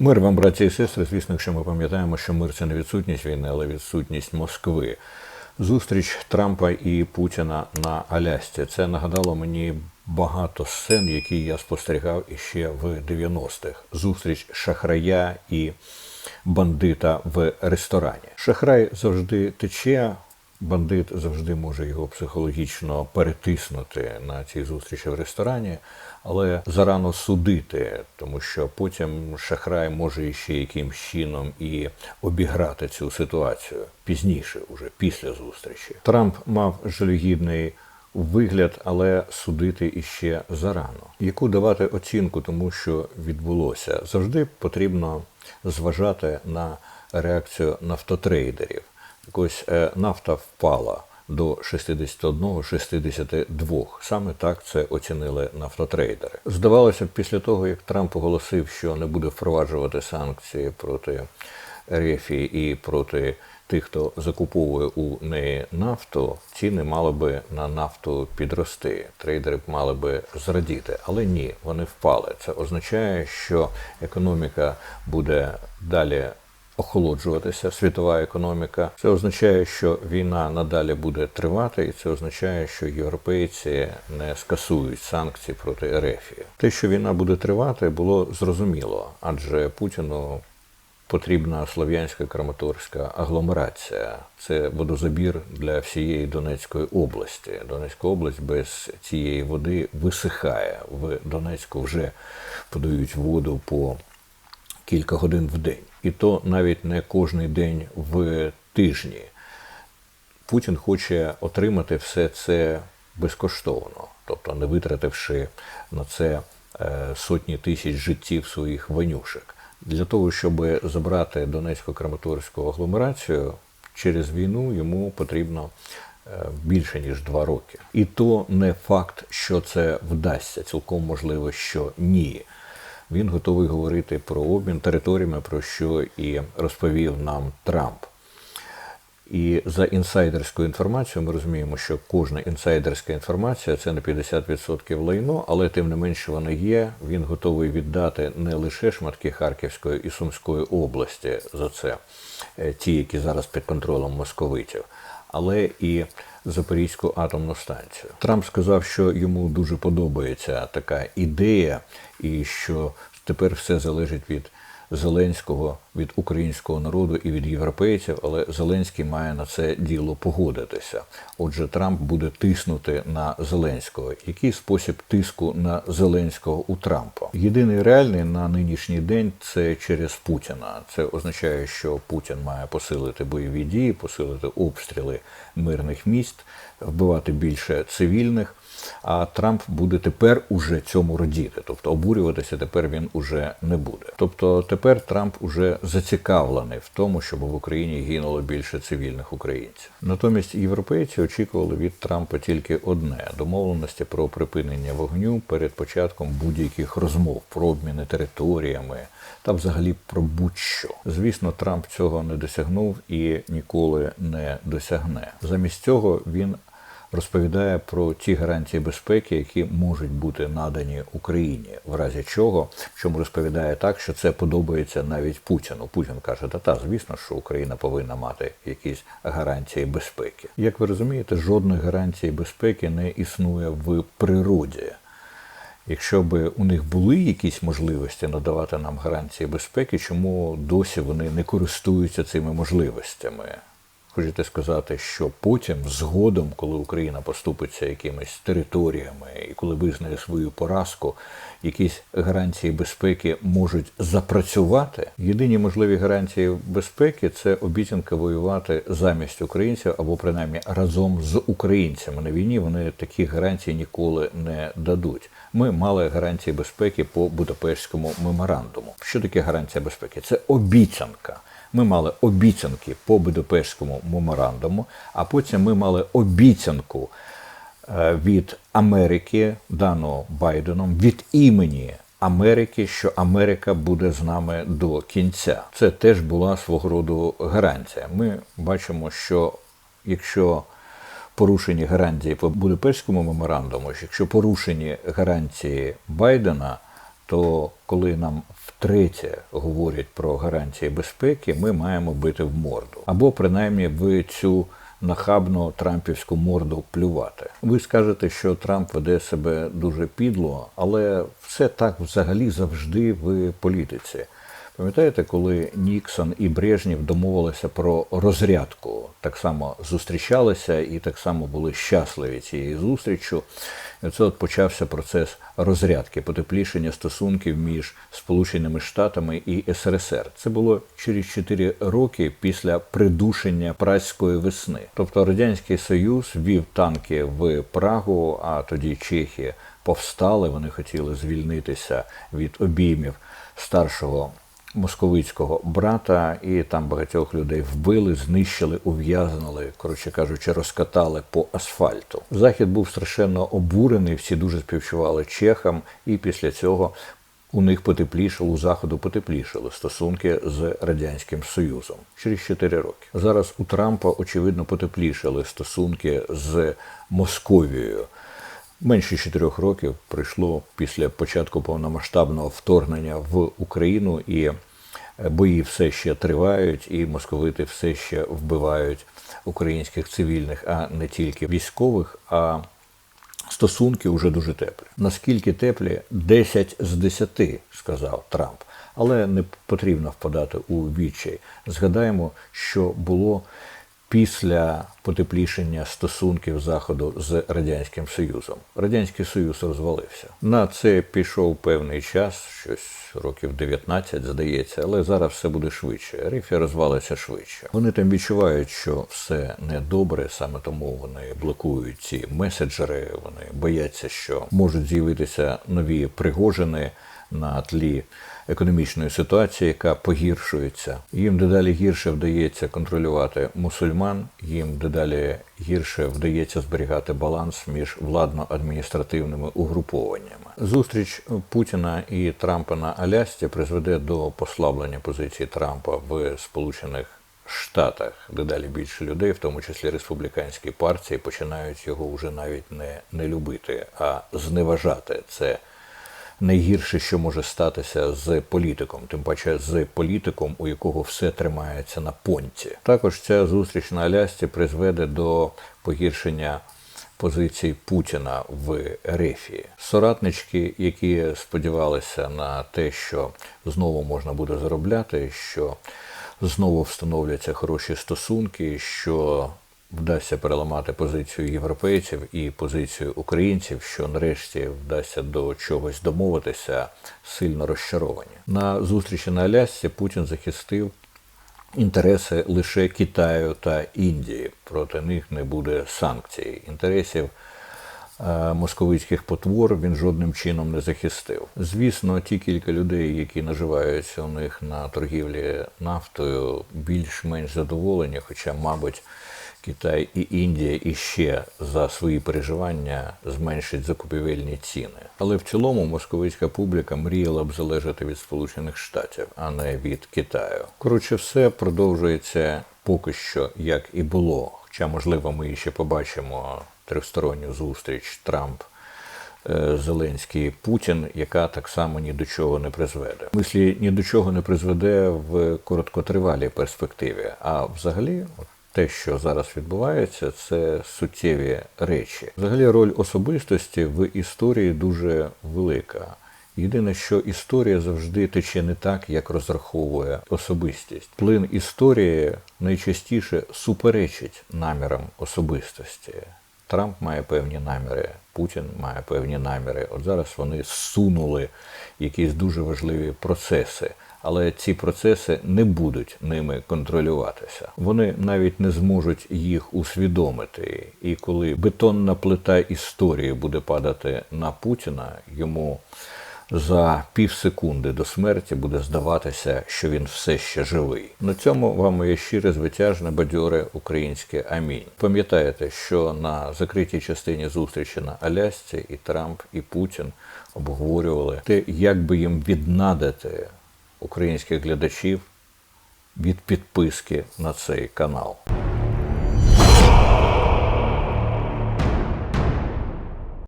Мир вам, браті і сестри. Звісно, якщо ми пам'ятаємо, що мир це не відсутність війни, але відсутність Москви. Зустріч Трампа і Путіна на Алясці. Це нагадало мені багато сцен, які я спостерігав іще в 90-х. Зустріч шахрая і бандита в ресторані. Шахрай завжди тече. Бандит завжди може його психологічно перетиснути на цій зустрічі в ресторані, але зарано судити, тому що потім шахрай може ще якимсь чином і обіграти цю ситуацію пізніше, уже після зустрічі. Трамп мав жалюгідний вигляд, але судити іще зарано. Яку давати оцінку тому, що відбулося, завжди потрібно зважати на реакцію нафтотрейдерів. Так ось е, нафта впала до 61-62. Саме так це оцінили нафтотрейдери. Здавалося б, після того, як Трамп оголосив, що не буде впроваджувати санкції проти РФ і проти тих, хто закуповує у неї нафту, ціни мали би на нафту підрости. Трейдери б мали би зрадіти. Але ні, вони впали. Це означає, що економіка буде далі охолоджуватися світова економіка. Це означає, що війна надалі буде тривати, і це означає, що європейці не скасують санкції проти РФ. Те, що війна буде тривати, було зрозуміло, адже Путіну. Потрібна слов'янська краматорська агломерація. Це водозабір для всієї Донецької області. Донецька область без цієї води висихає. В Донецьку вже подають воду по кілька годин в день. І то навіть не кожний день в тижні. Путін хоче отримати все це безкоштовно, тобто не витративши на це е, сотні тисяч життів своїх ванюшек. Для того, щоб забрати Донецько-Краматорську агломерацію через війну, йому потрібно е, більше ніж два роки. І то не факт, що це вдасться. Цілком можливо, що ні. Він готовий говорити про обмін територіями, про що і розповів нам Трамп. І за інсайдерською інформацією ми розуміємо, що кожна інсайдерська інформація це на 50% лайно, але тим не менше вона є. Він готовий віддати не лише шматки Харківської і Сумської області за це, е, ті, які зараз під контролем московитів, але і Запорізьку атомну станцію. Трамп сказав, що йому дуже подобається така ідея, і що тепер все залежить від Зеленського, від українського народу і від європейців, але Зеленський має на це діло погодитися. Отже, Трамп буде тиснути на Зеленського. Який спосіб тиску на Зеленського у Трампа? Єдиний реальний на нинішній день це через Путіна. Це означає, що Путін має посилити бойові дії, посилити обстріли мирних міст, вбивати більше цивільних. А Трамп буде тепер уже цьому радіти, тобто обурюватися тепер він уже не буде. Тобто тепер Трамп уже зацікавлений в тому, щоб в Україні гинуло більше цивільних українців. Натомість європейці очікували від Трампа тільки одне домовленості про припинення вогню перед початком будь-яких розмов про обміни територіями та взагалі про будь-що. Звісно, Трамп цього не досягнув і ніколи не досягне. Замість цього він розповідає про ті гарантії безпеки, які можуть бути надані Україні, в разі чого, чому розповідає так, що це подобається навіть Путіну. Путін каже, та та звісно, що Україна повинна мати якісь гарантії безпеки. Як ви розумієте, жодної гарантії безпеки не існує в природі. Якщо б у них були якісь можливості надавати нам гарантії безпеки, чому досі вони не користуються цими можливостями? Хочете сказати, що потім, згодом, коли Україна поступиться якимись територіями і коли визнає свою поразку, якісь гарантії безпеки можуть запрацювати. Єдині можливі гарантії безпеки це обіцянка воювати замість українців або принаймні разом з українцями на війні. Вони такі гарантії ніколи не дадуть. Ми мали гарантії безпеки по Будапештському меморандуму. Що таке гарантія безпеки? Це обіцянка. Ми мали обіцянки по Будапештському меморандуму, а потім ми мали обіцянку е, від Америки, дану Байденом, від імені Америки, що Америка буде з нами до кінця. Це теж була свого роду гарантія. Ми бачимо, що якщо порушені гарантії по Будапештському меморандуму, якщо порушені гарантії Байдена, то коли нам втретє говорять про гарантії безпеки, ми маємо бити в морду. Або принаймні в цю нахабну трампівську морду плювати. Ви скажете, що Трамп веде себе дуже підло, але все так взагалі завжди в політиці. Пам'ятаєте, коли Ніксон і Брежнєв домовилися про розрядку, так само зустрічалися і так само були щасливі цією зустрічю. І це от почався процес розрядки, потеплішення стосунків між Сполученими Штатами і СРСР. Це було через 4 роки після придушення праської весни. Тобто радянський Союз вів танки в Прагу, а тоді Чехія повстали. Вони хотіли звільнитися від обіймів старшого московицького брата, і там багатьох людей вбили, знищили, ув'язнили, коротше кажучи, розкатали по асфальту. Захід був страшенно обурений, всі дуже співчували чехам, і після цього. У них потеплішало, у заходу потеплішали стосунки з радянським союзом через 4 роки. Зараз у Трампа очевидно потеплішали стосунки з Московією. Менше чотирьох років пройшло після початку повномасштабного вторгнення в Україну, і бої все ще тривають, і московити все ще вбивають українських цивільних, а не тільки військових. а Стосунки вже дуже теплі. Наскільки теплі? 10 з 10, сказав Трамп. Але не потрібно впадати у відчай. Згадаємо, що було після потеплішення стосунків Заходу з Радянським Союзом. Радянський Союз розвалився. На це пішов певний час, щось років 19, здається, але зараз все буде швидше. Рифія розвалиться швидше. Вони там відчувають, що все недобре, саме тому вони блокують ці меседжери. Вони бояться, що можуть з'явитися нові пригожини на тлі економічної ситуації, яка погіршується. Їм дедалі гірше вдається контролювати мусульман, їм дедалі гірше вдається зберігати баланс між владно-адміністративними угрупованнями. Зустріч Путіна і Трампа на Алясці призведе до послаблення позиції Трампа в Сполучених. Штатах дедалі більше людей, в тому числі республіканські партії, починають його вже навіть не, не любити, а зневажати це найгірше, що може статися з політиком, тим паче з політиком, у якого все тримається на понті. Також ця зустріч на Алясці призведе до погіршення. Позицій Путіна в Рефії. Соратнички, які сподівалися на те, що знову можна буде заробляти, що знову встановляться хороші стосунки, що вдасться переламати позицію європейців і позицію українців, що нарешті вдасться до чогось домовитися, сильно розчаровані. На зустрічі на Алясці Путін захистив інтереси лише Китаю та Індії. Проти них не буде санкцій. Інтересів е, московицьких потвор він жодним чином не захистив. Звісно, ті кілька людей, які наживаються у них на торгівлі нафтою, більш-менш задоволені, хоча, мабуть, Китай і Індія іще за свої переживання зменшать закупівельні ціни. Але в цілому московицька публіка мріяла б залежати від Сполучених Штатів, а не від Китаю. Коротше, все продовжується поки що як і було. Хоча, можливо, ми ще побачимо тристоронню зустріч Трамп. е, Зеленський Путін, яка так само ні до чого не призведе. Мислі ні до чого не призведе в короткотривалій перспективі. А взагалі, от те, що зараз відбувається, це суттєві речі. Взагалі, роль особистості в історії дуже велика. Єдине, що історія завжди тече не так, як розраховує особистість. Плин історії найчастіше суперечить намірам особистості. Трамп має певні наміри, Путін має певні наміри. От зараз вони сунули якісь дуже важливі процеси але ці процеси не будуть ними контролюватися. Вони навіть не зможуть їх усвідомити. І коли бетонна плита історії буде падати на Путіна, йому за пів секунди до смерті буде здаватися, що він все ще живий. На цьому вам моє щире звитяжне бадьоре українське амінь. Пам'ятаєте, що на закритій частині зустрічі на Алясці і Трамп, і Путін обговорювали те, як би їм віднадити українських глядачів від підписки на цей канал.